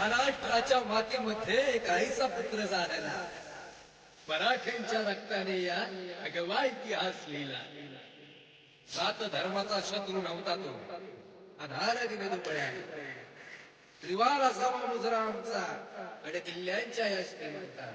महाराष्ट्राच्या मातीमध्ये काहीसा पुत्र झालेला. मराठ्यांच्या रक्ताने या अगवा इतिहास लिहिला. सात धर्माचा शत्रू नव्हता तो. आधार दिने पड्या त्रिवार असावा मुजरा आमचा आणि किल्ल्यांच्या या श्रीमंता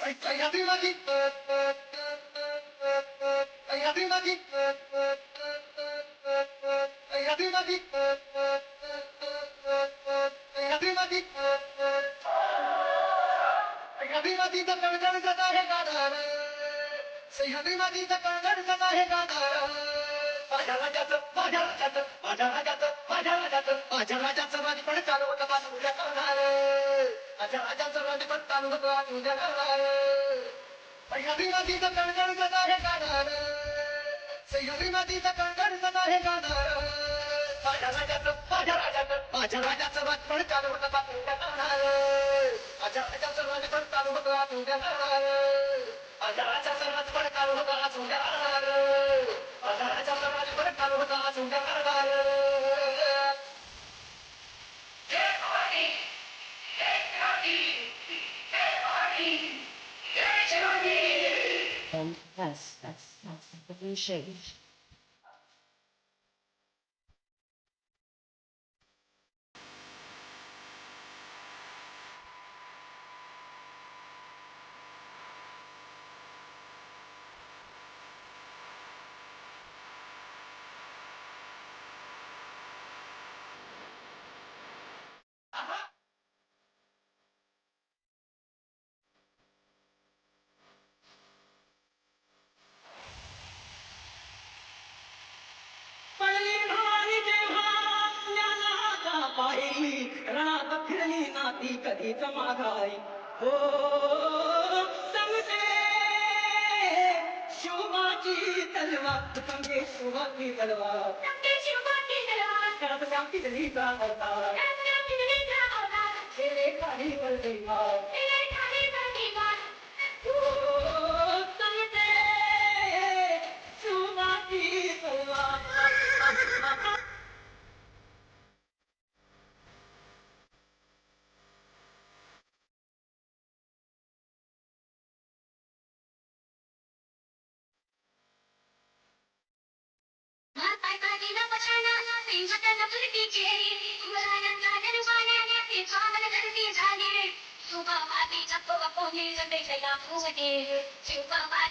मिळेला सह्याद्रीमातीचा कणकण जात आहे गाधार माझ्या राजाचं माझ्या राजाचं माझ्या राजाचं माझ्या राजाचं माझ्या राजाचं राजपण चालू होतं माझं उद्या करणार. माझ्या राजाचं राजपण चालू होतं आज उद्या करणार. सह्याद्रीमातीचा कणकण जात आहे गाधार सह्याद्रीमातीचा कणकण जात आहे गाधार माझ्या राजाचं माझ्या राजाचं माझ्या राजाचं राजपण चालू होतं माझं उद्या करणार. माझ्या राजाचं राजपण चालू होतं आज उद्या करणार. माझ्या राजाचं राजपण चालू होतं आज उद्या नाती कधी मागाई हो समजे शिवाची तलवार तंगे शिवाची तलवार. तंगे की तलवार. करत काम की दिली का होता करत काम की दिली का होता तेरे खाली बल देवा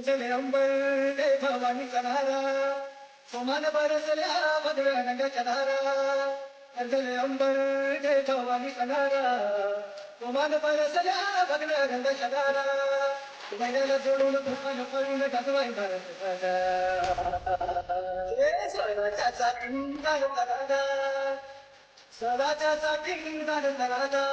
उचले अंबर भवानी चढारा सोमान बरसल्या भद्र रंगाच्या धारा अर्धले अंबर जय भवानी चढारा सोमान बरसल्या भद्र रंगाच्या धारा मैदाला जोडून भुवन पडून गजवाई भारत स्वराच्या चाकिंगाल दादा। स्वराच्या चाकिंगाल दादा।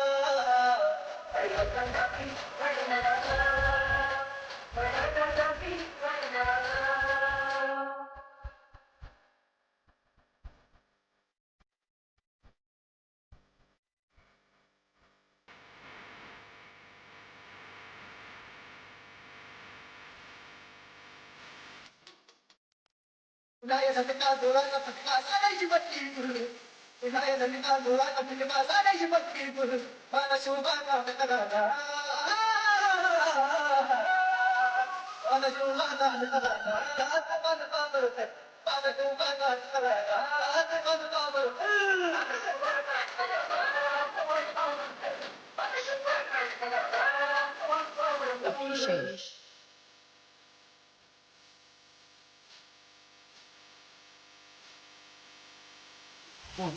Shh. mm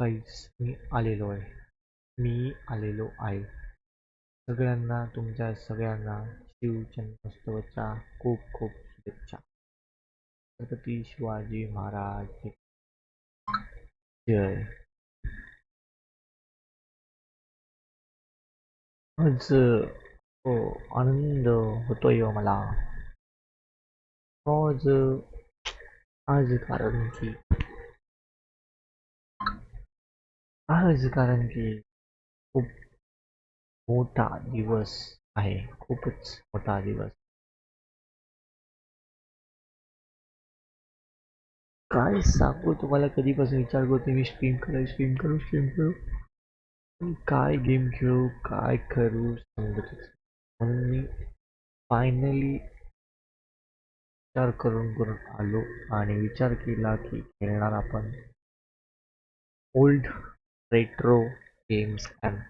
काहीच मी आलेलो आहे मी आलेलो आहे सगळ्यांना तुमच्या सगळ्यांना शिव जन्मोत्सवाच्या खूप खूप शुभेच्छा छत्रपती शिवाजी महाराज की जय आज हो आनंद होतोय हो मला आज आज कारण की आज कारण की खूप मोठा दिवस आहे. खूपच मोठा दिवस. काय सांगू तुम्हाला? कधीपासून विचार करतो मी स्ट्रीम करू स्ट्रीम करू स्ट्रीम करू. काय गेम खेळू काय करू समजतच म्हणून मी फायनली विचार करून करून आलो आणि विचार केला की खेळणार आपण ओल्ड रेट्रो गेम्स अँड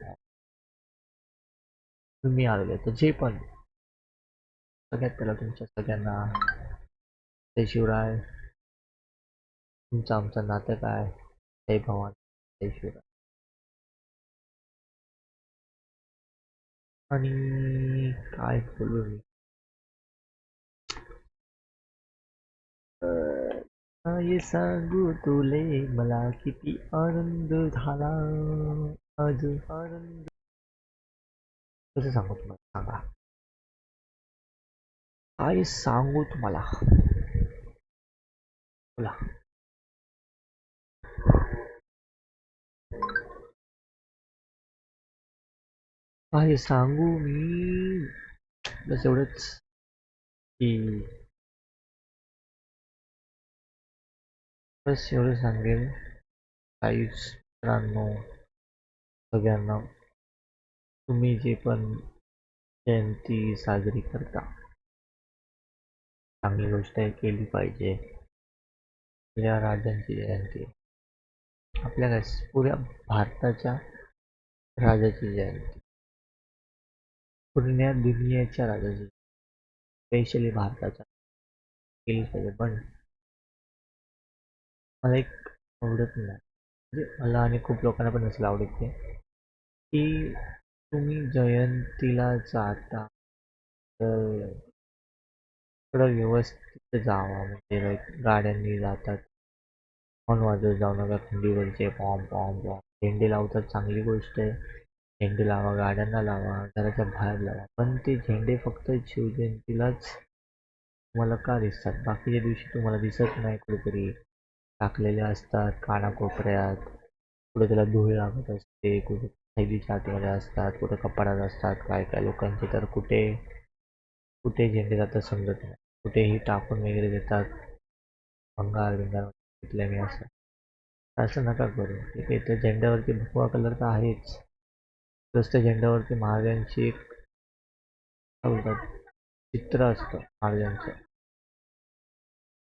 तुम्ही आलेले तर जे पण सगळ्यात पहिला तुमच्या सगळ्यांना जय शिवराय. तुमचं आमचं नातं काय? जय भवानी. जय शिवराय. आणि काय बोलू मी? काय सांगू तुले मला किती आनंद झाला. आज आनंद कसं सांगू तुम्हाला? सांगा. काय सांगू तुम्हाला. बोला. काय सांगू मी. बस एवढंच. की एवढं सांगेल काहीच मित्रांनो सगळ्यांना तुम्ही जे पण जयंती साजरी करता चांगली गोष्ट आहे केली पाहिजे आपल्या राजांची जयंती आपल्या काय पुऱ्या भारताच्या राजाची जयंती पूर्ण दुनियेच्या राजाची स्पेशली भारताच्या केली पाहिजे पण मला एक आवडत नाही. म्हणजे मला आणि खूप लोकांना पण नसेल आवडत ते की तुम्ही जयंतीला जाता तर थोडं व्यवस्थित जावा. म्हणजे लाईक गाड्यांनी जातात. हॉर्न वाजवत जाऊ नका थंडीवरचे पॉम पॉम पॉम झेंडे लावतात चांगली गोष्ट आहे. झेंडे लावा गाड्यांना लावा घराच्या बाहेर लावा. पण ते झेंडे फक्त शिवजयंतीलाच तुम्हाला का दिसतात? बाकीच्या दिवशी तुम्हाला दिसत नाही कुठेतरी. टाकलेले असतात कानाकोपऱ्यात. कुठे त्याला धूळ लागत असते कुठे थैलीच्या आतमध्ये असतात कुठे कपाडात असतात काय काय लोकांचे तर कुठे कुठे झेंडे जातात समजत नाही. कुठेही टाकून वगैरे देतात. भंगार बिंगार घेतलं मी असं. असं नका करू. ठीक आहे त्या झेंड्यावरती भगवा कलर तर आहेच. प्लस त्या झेंड्यावरती महाराजांची एक बोलतात? चित्र असतं महाराजांचं.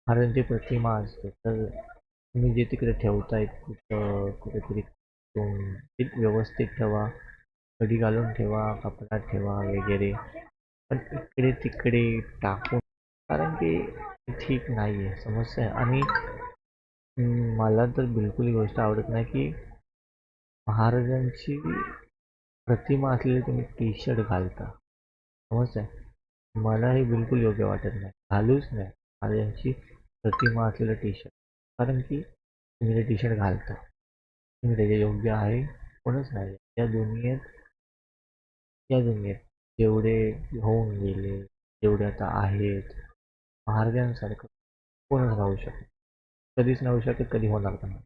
महाराजांची प्रतिमा असते. तर तुम्ही जे तिकडे ठेवताय कुठं कुठेतरी तुम- व्यवस्थित ठेवा. कडी घालून ठेवा कपड्यात ठेवा वगैरे. पण इकडे तिकडे टाकून कारण की ठीक नाही आहे समस्या आहे. आणि मला तर बिलकुल ही गोष्ट आवडत नाही की महाराजांची प्रतिमा असलेली तुम्ही टी शर्ट घालता. समजतंय मला हे बिलकुल योग्य वाटत नाही. घालूच नाही. महाराजांची प्रतिमा असलेलं टी शर्ट कारण की तुम्ही ते टी शर्ट घालता. तुम्ही त्याचे योग्य आहे कोणच नाही. या दुनियेत या दुनियेत जेवढे होऊन गेले जेवढे आता आहेत महाराजांसारखं कोणच राहू शकत कधीच राहू शकत कधी होणार पण नाही.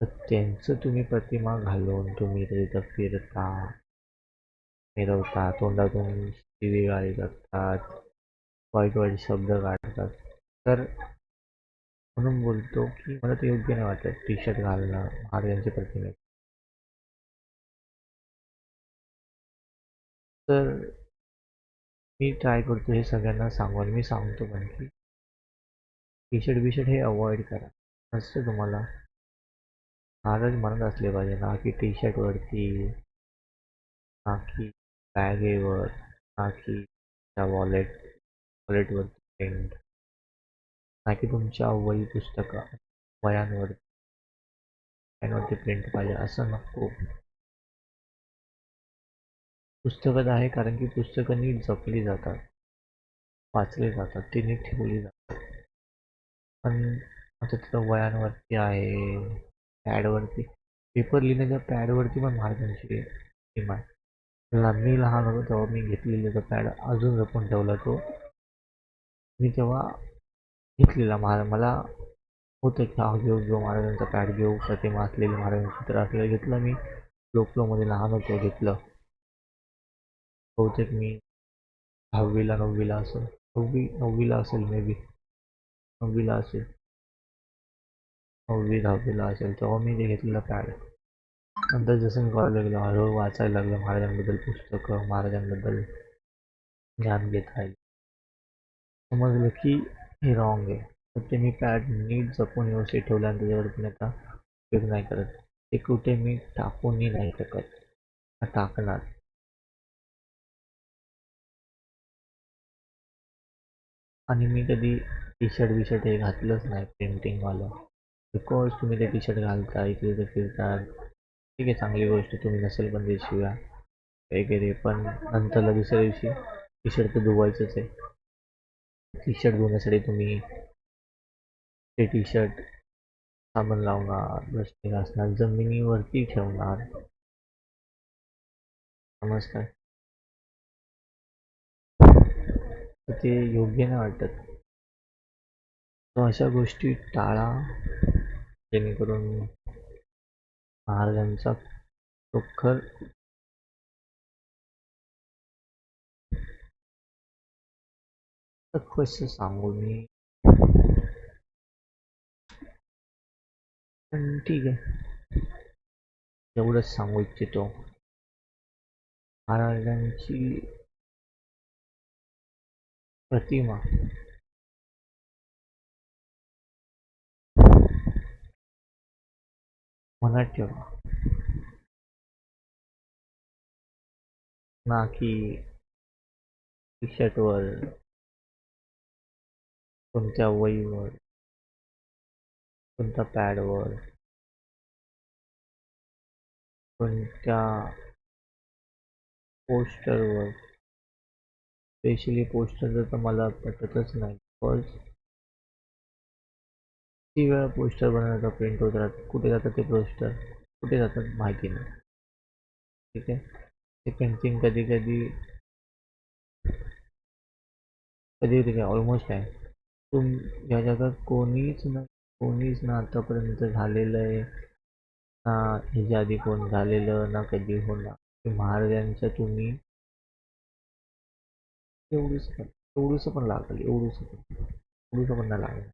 तर त्यांचं तुम्ही प्रतिमा घालून तुम्ही तिथं फिरता फिरवता तोंडातून शिवी गाळी करतात वाईट वाईट शब्द काढतात तर म्हणून बोलतो की मला ते योग्य नाही वाटत टी शर्ट घालणं महाराजांची प्रतिमे तर मी ट्राय करतो हे सगळ्यांना सांगून. मी सांगतो पण की टी शर्ट बी शर्ट हे अवॉइड करा. नसतं तुम्हाला महाराज म्हणत असले पाहिजे ना की टी शर्टवरती ना की बॅगेवर ना की त्या वॉलेट वॉलेटवरती प्रिंट ना की तुमच्या वही पुस्तकं वयांवर वयांवरती प्रिंट पाहिजे असं नको. पुस्तकं आहे कारण की पुस्तकं नीट जपली जातात वाचली जातात ती नीट ठेवली जातात. पण आता तिथं वयांवरती आहे पॅडवरती पेपर लिहिण्याच्या पॅडवरती पण महाराजांची किमान. मी लहान होतो तेव्हा मी घेतलेलं तो पॅड अजून जपून ठेवला तो. मी तेव्हा घेतलेला महाराज मला होतं की हा घेऊ घेऊ महाराजांचा पॅड घेऊ प्रतिमा असलेली महाराजांचं चित्र असलेलं घेतलं मी. लोकलोमध्ये लहान होतो घेतलं. बहुतेक मी दहावीला नववीला असेल. नववी नववीला असेल मे बी नववीला असेल. नववी दहावीला असेल. तेव्हा मी ते घेतलेलं पॅड नंतर जसं मी कॉलेजला गेलो हळूहळू वाचायला लागलं महाराजांबद्दल पुस्तकं महाराजांबद्दल ज्ञान घेत राहिले. समजलं की हे रॉंग आहे. तर ते मी पॅड नीट जपून व्यवस्थित ठेवलं आणि त्याच्यावर पण आता उपयोग नाही करत. ते कुठे मी टाकूनही नाही शकत टाकणार. आणि मी कधी टी शर्ट बी शर्ट हे घातलंच नाही प्रिंटिंगवालं बिकॉज तुम्ही ते टी शर्ट घालता इकडे ते फिरतात. ठीक आहे चांगली गोष्ट तुम्ही नसेल पण ते शिव्या वगैरे. पण नंतरला दुसऱ्या दिवशी टी शर्ट तर धुवायचंच आहे. टी शर्ट धुण्यासाठी तुम्ही ते टी शर्ट साबण लावणार ब्रशने घासणार जमिनीवरती ठेवणार. नमस्कार. तर ते योग्य नाही वाटत. अशा गोष्टी टाळा जेणेकरून महाराजांचा खरोखर कसं सांगू मी. पण ठीक आहे. एवढंच सांगू इच्छितो. महाराजांची प्रतिमा. मनात ठेवा. ना की टी शर्टवर कोणत्या वहीवर कोणत्या पॅडवर कोणत्या पोस्टरवर. स्पेशली पोस्टरचं तर मला पटतच नाही बिकॉज किती वेळा पोस्टर बनवण्याचा प्रिंट होत राहतात कुठे जातात ते पोस्टर कुठे जातात माहिती नाही. ठीक आहे? ते पेंटिंग कधी कधी कधी कधी ऑलमोस्ट आहे. तुम या जगात कोणीच ना कोणीच ना आतापर्यंत झालेलं आहे. ना ह्याच्या आधी कोण झालेलं ना कधी होणार. ते महाराजांच्या तुम्ही एवढंच पण एवढंसं पण लागेल एवढंसं पण. एवढंसं पण नाही लागेल.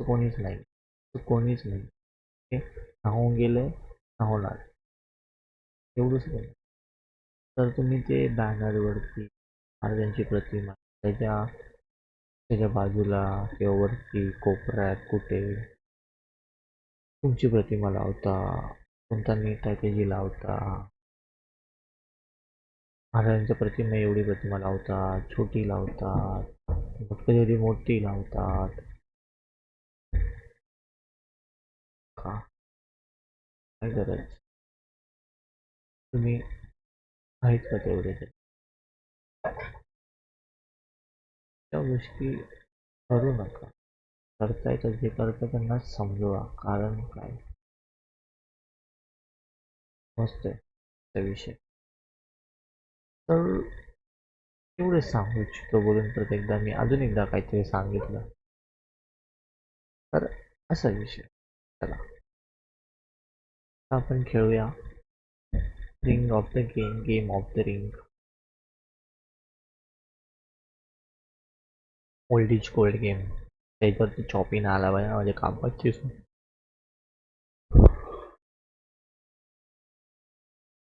कोणीच नाही कोणीच नाही. ओके ना होऊन गेलं ना होणार. एवढंच पण. तर तुम्ही ते बॅनरवरती महाराजांची प्रतिमा त्याच्या त्याच्या बाजूला किंवा वरती कोपऱ्यात कुठे. तुमची प्रतिमा लावता कोणता नीट आहे लावता. महाराजांच्या प्रतिमा एवढी प्रतिमा लावतात छोटी लावतात कधी कधी मोठी लावतात. का? काय गरज? तुम्ही आहेत का तेवढे त्या गोष्टी करू नका. करताय तर जे करता त्यांना समजवा. कारण काय? मस्त आहे विषय. तर एवढे सांगू इच्छितो बोलून परत एकदा मी. अजून एकदा काहीतरी सांगितलं. तर असा विषय. चला. आपण खेळूया. Ring of the game game of the ring old is gold game त्याच्यावरती चॉपिन आला पाहिजे माझ्या कामाची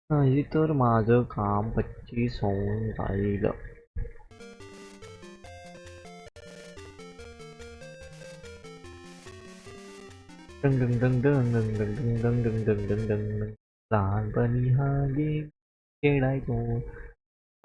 नाही तर माझं काम पच्चीस होऊन जाईल डंग डंग डंग डंग डंग डंग डंग डंग डंग डंग डंग डंग लहानपणी हा गेम खेळायचो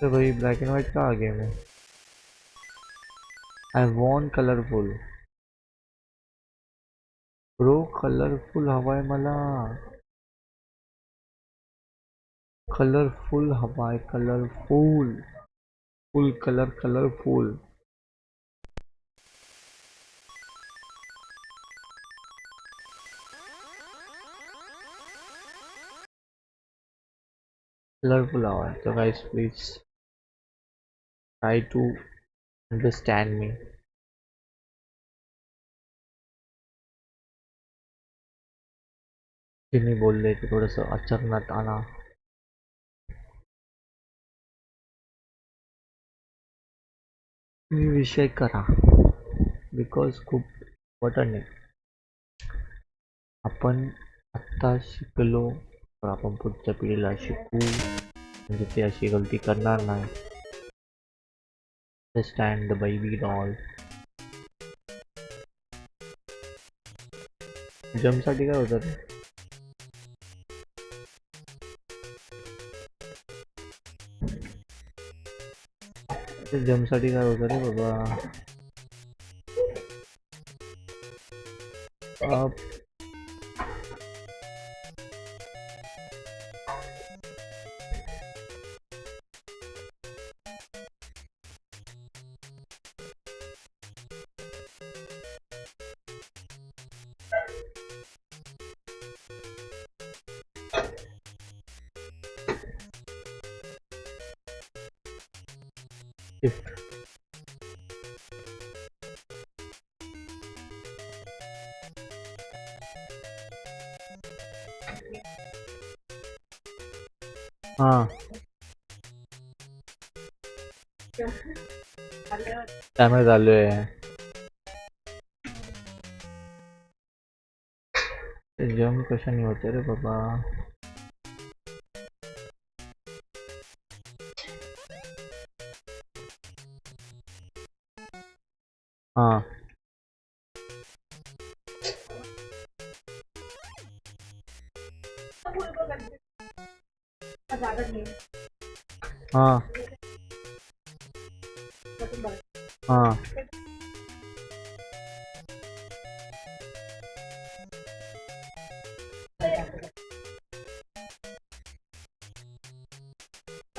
तो भाई ब्लैक एंड व्हाइट का आ गया मैं I want colourful bro colourful हवाय मला। कलरफुल हवाय colourful full colour colourful colourful हवाय so guys, please try to understand me. जे मी बोलले ते थोडंसं अचरणात आणा तुम्ही विषय करा। बिकॉज़ खूप इम्पॉर्टंट आहे आपण आत्ता शिकलो तर आपण पुढच्या पिढीला शिकू म्हणजे ते अशी गलती करणार नाही स्टँड द बेबी डॉल जमसाठी काय होतं रे ते जमसाठी काय होतं रे बाबा? हा. त्यामुळे चालू आहे. जम कशाने होते रे बाबा.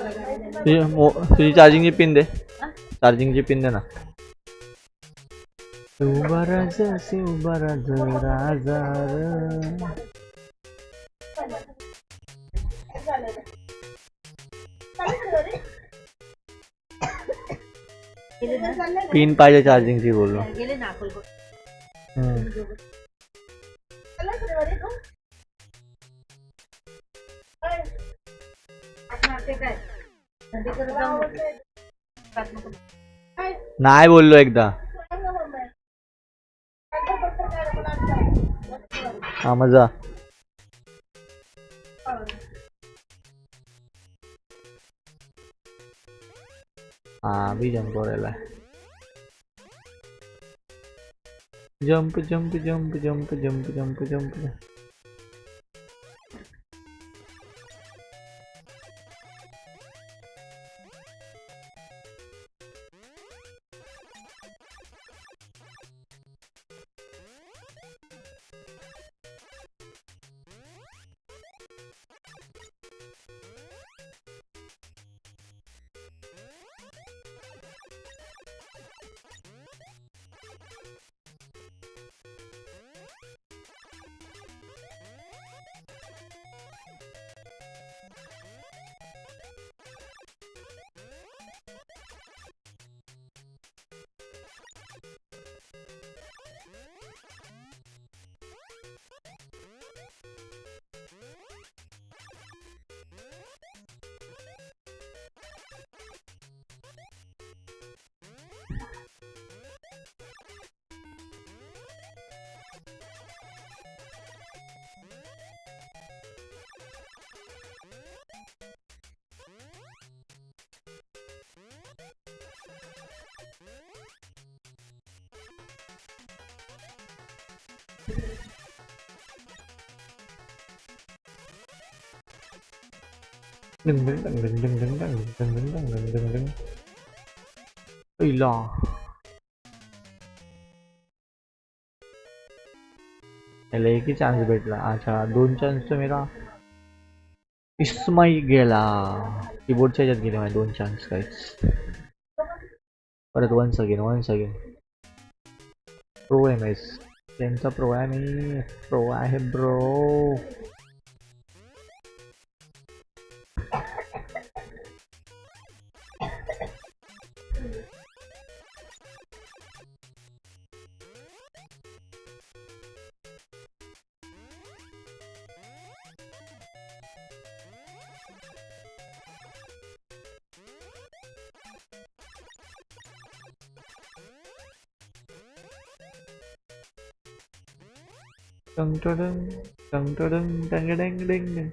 तुझी मो- तुझी चार्जिंगची पिन दे. चार्जिंगची पिन दे ना. उभा राजा उभा राजा राजा र. पिन पाहिजे चार्जिंगची बोललो. ना बोल लो एक मज़ा. हा बी जम्प करायला jump jump jump jump jump jump jump ดึงดึงดึงดึงดึงดึงดึงดึงดึงดึงดึงดึงดึงเอ้ยรอ त्याला एकही चान्स भेटला अच्छा दोन चान्स तर मेला इस्माई गेला कीबोर्डच्या ह्याच्यात गेले माझे दोन चान्स काहीच परत one again one again pro M S त्यांचा प्रो आहे मी प्रो है bro trò đưng trần trò đưng đang cái đang đinh